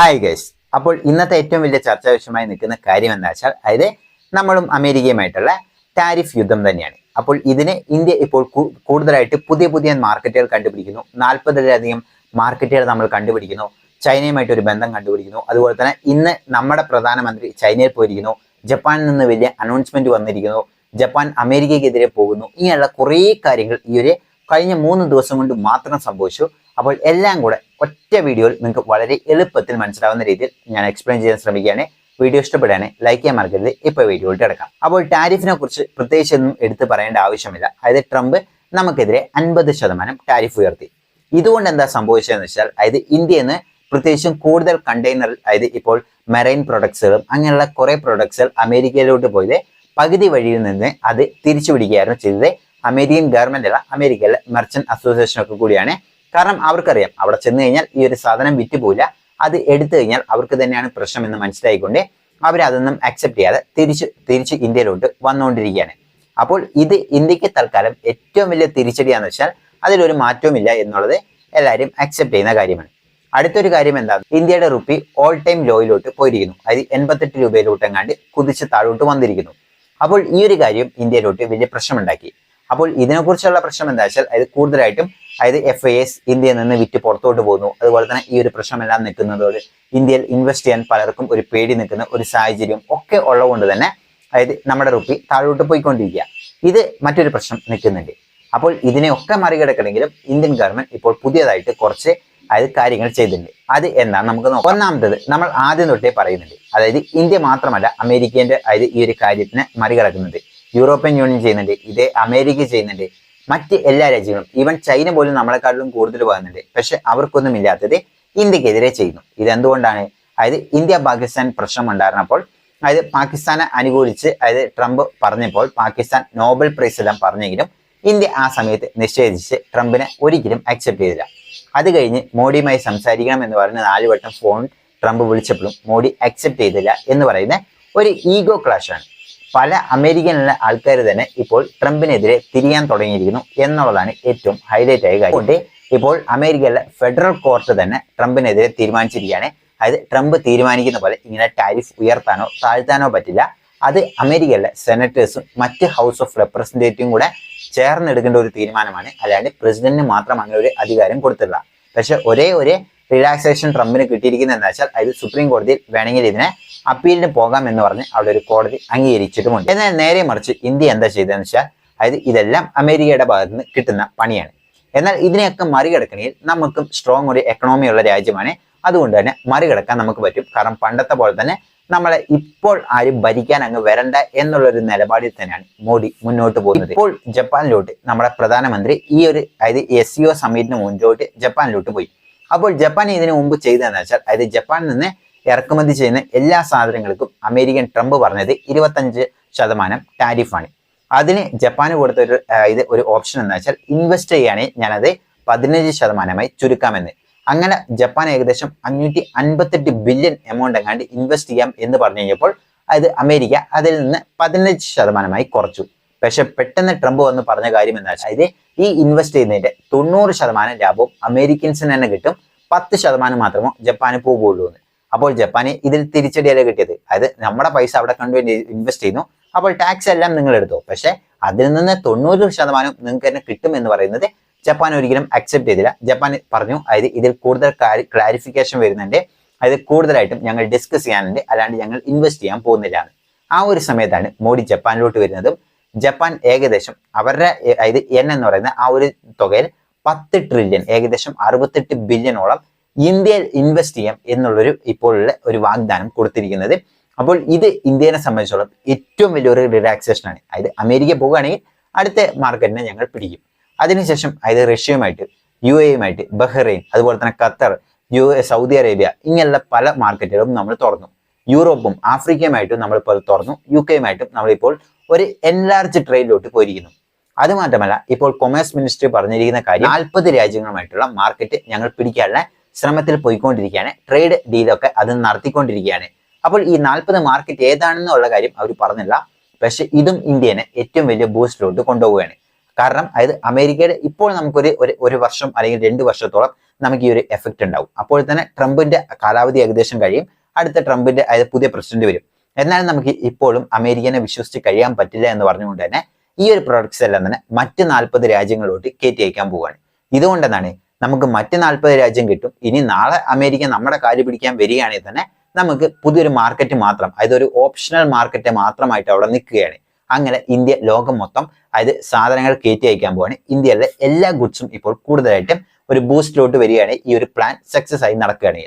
Hi guys അപ്പോൾ ഇന്നത്തെ ഏറ്റവും വലിയ ചർച്ചാ വിഷയമായി നിൽക്കുന്ന കാര്യം എന്താ വെച്ചാൽ അതായത് നമ്മളും അമേരിക്കയുമായിട്ടുള്ള ടാരിഫ് യുദ്ധം തന്നെയാണ്. അപ്പോൾ ഇതിന് ഇന്ത്യ ഇപ്പോൾ കൂടുതലായിട്ട് പുതിയ പുതിയ മാർക്കറ്റുകൾ കണ്ടുപിടിക്കുന്നു. നാൽപ്പതിലധികം മാർക്കറ്റുകൾ നമ്മൾ കണ്ടുപിടിക്കുന്നു. ചൈനയുമായിട്ട് ഒരു ബന്ധം കണ്ടുപിടിക്കുന്നു. അതുപോലെ തന്നെ ഇന്ന് നമ്മുടെ പ്രധാനമന്ത്രി ചൈനയിൽ പോയിരിക്കുന്നു. ജപ്പാനിൽ നിന്ന് വലിയ അനൗൺസ്മെന്റ് വന്നിരിക്കുന്നു. ജപ്പാൻ അമേരിക്കയ്ക്കെതിരെ പോകുന്നു. ഇങ്ങനെയുള്ള കുറേ കാര്യങ്ങൾ ഈ ഒരു കഴിഞ്ഞ മൂന്ന് ദിവസം കൊണ്ട് മാത്രം സംഭവിച്ചു. അപ്പോൾ എല്ലാം കൂടെ ഒറ്റ വീഡിയോയിൽ നിങ്ങൾക്ക് വളരെ എളുപ്പത്തിൽ മനസ്സിലാവുന്ന രീതിയിൽ ഞാൻ എക്സ്പ്ലെയിൻ ചെയ്യാൻ ശ്രമിക്കുകയാണ്. വീഡിയോ ഇഷ്ടപ്പെടുകയാണ് ലൈക്ക് ചെയ്യാൻ മറക്കരുത്. ഇപ്പോൾ വീഡിയോയിൽ കിടക്കാം. അപ്പോൾ ടാരിഫിനെ കുറിച്ച് പ്രത്യേകിച്ച് ഒന്നും എടുത്തു പറയേണ്ട ആവശ്യമില്ല. അതായത് ട്രംപ് നമുക്കെതിരെ അൻപത് ശതമാനം ടാരിഫ് ഉയർത്തി. ഇതുകൊണ്ട് എന്താ സംഭവിച്ചതെന്ന് വെച്ചാൽ അതായത് ഇന്ത്യയിൽ നിന്ന് പ്രത്യേകിച്ചും കൂടുതൽ കണ്ടെയ്നർ അതായത് ഇപ്പോൾ മെറൈൻ പ്രൊഡക്ട്സുകളും അങ്ങനെയുള്ള കുറേ പ്രൊഡക്ട്സുകൾ അമേരിക്കയിലോട്ട് പോയത് പകുതി വഴിയിൽ നിന്ന് അത് തിരിച്ചു പിടിക്കുകയായിരുന്നു ചെയ്തത്. അമേരിക്കൻ ഗവൺമെന്റ് അല്ല അമേരിക്കയിലെ മെർച്ചന്റ് അസോസിയേഷൻ ഒക്കെ കൂടിയാണ്. കാരണം അവർക്കറിയാം അവിടെ ചെന്ന് കഴിഞ്ഞാൽ ഈ ഒരു സാധനം വിറ്റുപോയില്ല അത് എടുത്തു കഴിഞ്ഞാൽ അവർക്ക് തന്നെയാണ് പ്രശ്നം എന്ന് മനസ്സിലായിക്കൊണ്ട് അവരതൊന്നും അക്സെപ്റ്റ് ചെയ്യാതെ തിരിച്ച് തിരിച്ച് ഇന്ത്യയിലോട്ട് വന്നുകൊണ്ടിരിക്കുകയാണ് അപ്പോൾ ഇത് ഇന്ത്യയ്ക്ക് തൽക്കാലം ഏറ്റവും വലിയ തിരിച്ചടിയാന്ന് വെച്ചാൽ അതിലൊരു മാറ്റവുമില്ല എന്നുള്ളത് എല്ലാവരും അക്സെപ്റ്റ് ചെയ്യുന്ന കാര്യമാണ്. അടുത്തൊരു കാര്യം എന്താണ് ഇന്ത്യയുടെ റുപ്പി ഓൾ ടൈം ലോയിലോട്ട് പോയിരിക്കുന്നു. അത് എൺപത്തെട്ട് രൂപയിലോട്ട് എങ്ങാണ്ട് കുതിച്ച് താഴോട്ട് വന്നിരിക്കുന്നു. അപ്പോൾ ഈ ഒരു കാര്യം ഇന്ത്യയിലോട്ട് വലിയ പ്രശ്നമുണ്ടാക്കി. അപ്പോൾ ഇതിനെക്കുറിച്ചുള്ള പ്രശ്നം എന്താ വെച്ചാൽ അത് കൂടുതലായിട്ടും അതായത് എഫ് ഐ എസ് ഇന്ത്യയിൽ നിന്ന് വിറ്റ് പുറത്തോട്ട് പോകുന്നു. അതുപോലെ തന്നെ ഈ ഒരു പ്രശ്നമെല്ലാം നിൽക്കുന്നതോട് ഇന്ത്യയിൽ ഇൻവെസ്റ്റ് ചെയ്യാൻ പലർക്കും ഒരു പേടി നിൽക്കുന്ന ഒരു സാഹചര്യം ഒക്കെ ഉള്ളതുകൊണ്ട് തന്നെ അതായത് നമ്മുടെ റുപ്പി താഴോട്ട് പോയിക്കൊണ്ടിരിക്കുക. ഇത് മറ്റൊരു പ്രശ്നം നിൽക്കുന്നുണ്ട്. അപ്പോൾ ഇതിനെയൊക്കെ മറികടക്കണമെങ്കിലും ഇന്ത്യൻ ഗവൺമെന്റ് ഇപ്പോൾ പുതിയതായിട്ട് കുറച്ച് അതായത് കാര്യങ്ങൾ ചെയ്തിട്ടുണ്ട്. അത് എന്താ നമുക്ക് നോക്കാം. ഒന്നാമത്തത് നമ്മൾ ആദ്യം തൊട്ടേ പറയുന്നുണ്ട്. അതായത് ഇന്ത്യ മാത്രമല്ല അമേരിക്കേന്റെ അതായത് ഈ ഒരു കാര്യത്തിനെ മറികടക്കുന്നുണ്ട് യൂറോപ്യൻ യൂണിയൻ ചെയ്യുന്നുണ്ട് ഇതേ അമേരിക്ക ചെയ്യുന്നുണ്ട് മറ്റ് എല്ലാ രാജ്യങ്ങളും ഈവൻ ചൈന പോലും നമ്മളെക്കാട്ടിലും കൂടുതൽ പോകുന്നുണ്ട്. പക്ഷെ അവർക്കൊന്നും ഇല്ലാത്തത് ഇന്ത്യക്കെതിരെ ചെയ്യുന്നു. ഇതെന്തുകൊണ്ടാണ്? അതായത് ഇന്ത്യ പാകിസ്ഥാൻ പ്രശ്നം ഉണ്ടായിരുന്നപ്പോൾ അതായത് പാകിസ്ഥാനെ അനുകൂലിച്ച് അതായത് ട്രംപ് പറഞ്ഞപ്പോൾ പാകിസ്ഥാൻ നോബൽ പ്രൈസ് എല്ലാം പറഞ്ഞെങ്കിലും ഇന്ത്യ ആ സമയത്ത് നിഷേധിച്ച് ട്രംപിനെ ഒരിക്കലും അക്സെപ്റ്റ് ചെയ്തില്ല. അത് കഴിഞ്ഞ് മോഡിയുമായി സംസാരിക്കണം എന്ന് പറഞ്ഞ നാല് വട്ടം ഫോൺ ട്രംപ് വിളിച്ചപ്പോഴും മോഡി അക്സെപ്റ്റ് ചെയ്തില്ല എന്ന് പറയുന്ന ഒരു ഈഗോ ക്ലാഷാണ് പല അമേരിക്കനിലെ ആൾക്കാർ തന്നെ ഇപ്പോൾ ട്രംപിനെതിരെ തിരിയാൻ തുടങ്ങിയിരിക്കുന്നു എന്നുള്ളതാണ് ഏറ്റവും ഹൈലൈറ്റ് ആയ കാര്യം. ഇപ്പോൾ അമേരിക്കയിലെ ഫെഡറൽ കോർട്ട് തന്നെ ട്രംപിനെതിരെ തീരുമാനിച്ചിരിക്കുകയാണ്. അതായത് ട്രംപ് തീരുമാനിക്കുന്ന പോലെ ഇങ്ങനെ ടാരിഫ് ഉയർത്താനോ താഴ്ത്താനോ പറ്റില്ല. അത് അമേരിക്കയിലെ സെനറ്റേഴ്സും മറ്റ് ഹൗസ് ഓഫ് റെപ്രസെന്റേറ്റീവും കൂടെ ചേർന്നെടുക്കേണ്ട ഒരു തീരുമാനമാണ്. അല്ലാണ്ട് പ്രസിഡന്റിന് മാത്രം അങ്ങനെ ഒരു അധികാരം കൊടുത്തില്ല പക്ഷെ ഒരേ ഒരു റിലാക്സേഷൻ ട്രംപിന് കിട്ടിയിരിക്കുന്നത് എന്താ വെച്ചാൽ അത് സുപ്രീം കോടതിയിൽ വേണമെങ്കിൽ ഇതിനെ അപ്പീലിന് പോകാം എന്ന് പറഞ്ഞ് അവിടെ ഒരു കോടതി അംഗീകരിച്ചിട്ടുമുണ്ട്. എന്നാൽ നേരെ മറിച്ച് ഇന്ത്യ എന്താ ചെയ്തതെന്ന് വെച്ചാൽ അതായത് ഇതെല്ലാം അമേരിക്കയുടെ ഭാഗത്ത് നിന്ന് കിട്ടുന്ന പണിയാണ്. എന്നാൽ ഇതിനെയൊക്കെ മറികടക്കണമെങ്കിൽ നമുക്കും സ്ട്രോങ് ഒരു എക്കണോമി ഉള്ള രാജ്യമാണ്. അതുകൊണ്ട് തന്നെ മറികടക്കാൻ നമുക്ക് പറ്റും. കാരണം പണ്ടത്തെ പോലെ തന്നെ നമ്മളെ ഇപ്പോൾ ആരും ഭരിക്കാൻ അങ്ങ് വരണ്ട എന്നുള്ളൊരു നിലപാടിൽ തന്നെയാണ് മോഡി മുന്നോട്ട് പോകുന്നത്. ഇപ്പോൾ ജപ്പാനിലോട്ട് നമ്മുടെ പ്രധാനമന്ത്രി ഈ ഒരു അതായത് എസ് സി ഒ സമ്മിറ്റിന് മുന്നോട്ട് ജപ്പാനിലോട്ട് പോയി. അപ്പോൾ ജപ്പാൻ ഇതിനു മുമ്പ് ചെയ്തതെന്ന് വെച്ചാൽ അതായത് ജപ്പാനിൽ നിന്ന് ഇറക്കുമതി ചെയ്യുന്ന എല്ലാ സാധനങ്ങൾക്കും അമേരിക്കൻ ട്രംപ് പറഞ്ഞത് ഇരുപത്തഞ്ച് ശതമാനം ടാരിഫാണ്. അതിന് ജപ്പാന് കൊടുത്ത ഒരു ഇത് ഒരു ഓപ്ഷൻ എന്ന് വെച്ചാൽ ഇൻവെസ്റ്റ് ചെയ്യുകയാണെങ്കിൽ ഞാനത് പതിനഞ്ച് ശതമാനമായി ചുരുക്കാമെന്ന്. അങ്ങനെ ജപ്പാൻ ഏകദേശം അഞ്ഞൂറ്റി അൻപത്തെട്ട് ബില്യൺ എമൗണ്ട് എങ്ങാണ്ട് ഇൻവെസ്റ്റ് ചെയ്യാം എന്ന് പറഞ്ഞു കഴിഞ്ഞപ്പോൾ അത് അമേരിക്ക അതിൽ നിന്ന് പതിനഞ്ച് ശതമാനമായി കുറച്ചു. പക്ഷെ പെട്ടെന്ന് ട്രംപ് വന്ന് പറഞ്ഞ കാര്യം എന്താ വെച്ചാൽ ഇത് ഈ ഇൻവെസ്റ്റ് ചെയ്യുന്നതിന്റെ തൊണ്ണൂറ് ശതമാനം ലാഭവും അമേരിക്കൻസിന് തന്നെ കിട്ടും. പത്ത് ശതമാനം മാത്രമോ ജപ്പാന് പോകുള്ളൂ എന്ന്. അപ്പോൾ ജപ്പാന് ഇതിൽ തിരിച്ചടിയല്ല കിട്ടിയത്? അതായത് നമ്മുടെ പൈസ അവിടെ കണ്ടു ഇൻവെസ്റ്റ് ചെയ്യുന്നു. അപ്പോൾ ടാക്സ് എല്ലാം നിങ്ങൾ എടുത്തു. പക്ഷേ അതിൽ നിന്ന് തൊണ്ണൂറ് ശതമാനം നിങ്ങൾക്ക് തന്നെ കിട്ടും എന്ന് പറയുന്നത് ജപ്പാൻ ഒരിക്കലും അക്സെപ്റ്റ് ചെയ്തില്ല. ജപ്പാൻ പറഞ്ഞു അതായത് ഇതിൽ കൂടുതൽ ക്ലാരിഫിക്കേഷൻ വരുന്നുണ്ട്. അതായത് കൂടുതലായിട്ടും ഞങ്ങൾ ഡിസ്കസ് ചെയ്യാനുണ്ട്. അല്ലാണ്ട് ഞങ്ങൾ ഇൻവെസ്റ്റ് ചെയ്യാൻ പോകുന്നില്ല ആ ഒരു സമയത്താണ് മോഡി ജപ്പാനിലോട്ട് വരുന്നതും ജപ്പാൻ ഏകദേശം അവരുടെ അതായത് എൻ എന്ന് പറയുന്ന ആ ഒരു തുകയിൽ പത്ത് ട്രില്യൺ ഏകദേശം അറുപത്തെട്ട് ബില്യണോളം ഇന്ത്യയിൽ ഇൻവെസ്റ്റ് ചെയ്യാം എന്നുള്ളൊരു ഇപ്പോഴുള്ള ഒരു വാഗ്ദാനം കൊടുത്തിരിക്കുന്നത്. അപ്പോൾ ഇത് ഇന്ത്യനെ സംബന്ധിച്ചോളം ഏറ്റവും വലിയൊരു റിലാക്സേഷൻ ആണ്. അതായത് അമേരിക്ക പോവുകയാണെങ്കിൽ അടുത്ത മാർക്കറ്റിനെ ഞങ്ങൾ പിടിക്കും. അതിനുശേഷം അതായത് റഷ്യയുമായിട്ട് യു എയുമായിട്ട് ബഹ്റൈൻ അതുപോലെ തന്നെ Qatar U A Saudi Arabia ഇങ്ങനെയുള്ള പല മാർക്കറ്റുകളും നമ്മൾ തുറന്നു. യൂറോപ്പും ആഫ്രിക്കയുമായിട്ടും നമ്മളിപ്പോൾ തുറന്നു. യു കെയുമായിട്ടും നമ്മളിപ്പോൾ ഒരു എൻലാർജ് ട്രേഡിലോട്ട് പോയിരിക്കുന്നു. അതുമാത്രമല്ല ഇപ്പോൾ കൊമേഴ്സ് മിനിസ്ട്രി പറഞ്ഞിരിക്കുന്ന കാര്യം നാൽപ്പത് രാജ്യങ്ങളുമായിട്ടുള്ള മാർക്കറ്റ് ഞങ്ങൾ പിടിക്കാനുള്ള ശ്രമത്തിൽ പോയിക്കൊണ്ടിരിക്കുകയാണ്. ട്രേഡ് ഡീലൊക്കെ അത് നടത്തിക്കൊണ്ടിരിക്കുകയാണ്. അപ്പോൾ ഈ നാൽപ്പത് മാർക്കറ്റ് ഏതാണെന്നുള്ള കാര്യം അവർ പറഞ്ഞില്ല. പക്ഷെ ഇതും ഇന്ത്യനെ ഏറ്റവും വലിയ ബൂസ്റ്റിലോട്ട് കൊണ്ടുപോവുകയാണ്. കാരണം അതായത് അമേരിക്കയുടെ ഇപ്പോൾ നമുക്കൊരു ഒരു ഒരു വർഷം അല്ലെങ്കിൽ രണ്ട് വർഷത്തോളം നമുക്ക് ഈ ഒരു എഫക്റ്റ് ഉണ്ടാവും. അപ്പോൾ തന്നെ ട്രംപിന്റെ കാലാവധി ഏകദേശം കഴിയും. അടുത്ത ട്രംപിന്റെ അതായത് പുതിയ പ്രസിഡന്റ് വരും. എന്നാലും നമുക്ക് ഇപ്പോഴും അമേരിക്കനെ വിശ്വസിച്ച് കഴിയാൻ പറ്റില്ല എന്ന് പറഞ്ഞുകൊണ്ട് തന്നെ ഈ ഒരു പ്രൊഡക്ട്സ് എല്ലാം തന്നെ മറ്റ് നാൽപ്പത് രാജ്യങ്ങളിലോട്ട് കയറ്റി അയക്കാൻ പോവുകയാണ്. ഇതുകൊണ്ടെന്നാണ് നമുക്ക് മറ്റ് നാൽപ്പത് രാജ്യം കിട്ടും. ഇനി നാളെ അമേരിക്ക നമ്മുടെ കാര്യം പിടിക്കാൻ വരികയാണെങ്കിൽ തന്നെ നമുക്ക് പുതിയൊരു മാർക്കറ്റ് മാത്രം അതായത് ഒരു ഓപ്ഷണൽ മാർക്കറ്റ് മാത്രമായിട്ട് അവിടെ നിൽക്കുകയാണ്. അങ്ങനെ ഇന്ത്യ ലോകം മൊത്തം അതായത് സാധനങ്ങൾ കയറ്റി അയക്കാൻ പോവാണ്. ഇന്ത്യയിലെ എല്ലാ ഗുഡ്സും ഇപ്പോൾ കൂടുതലായിട്ടും ഒരു ബൂസ്റ്റിലോട്ട് വരികയാണ്. ഈ ഒരു പ്ലാൻ സക്സസ് ആയി നടക്കുകയാണ്.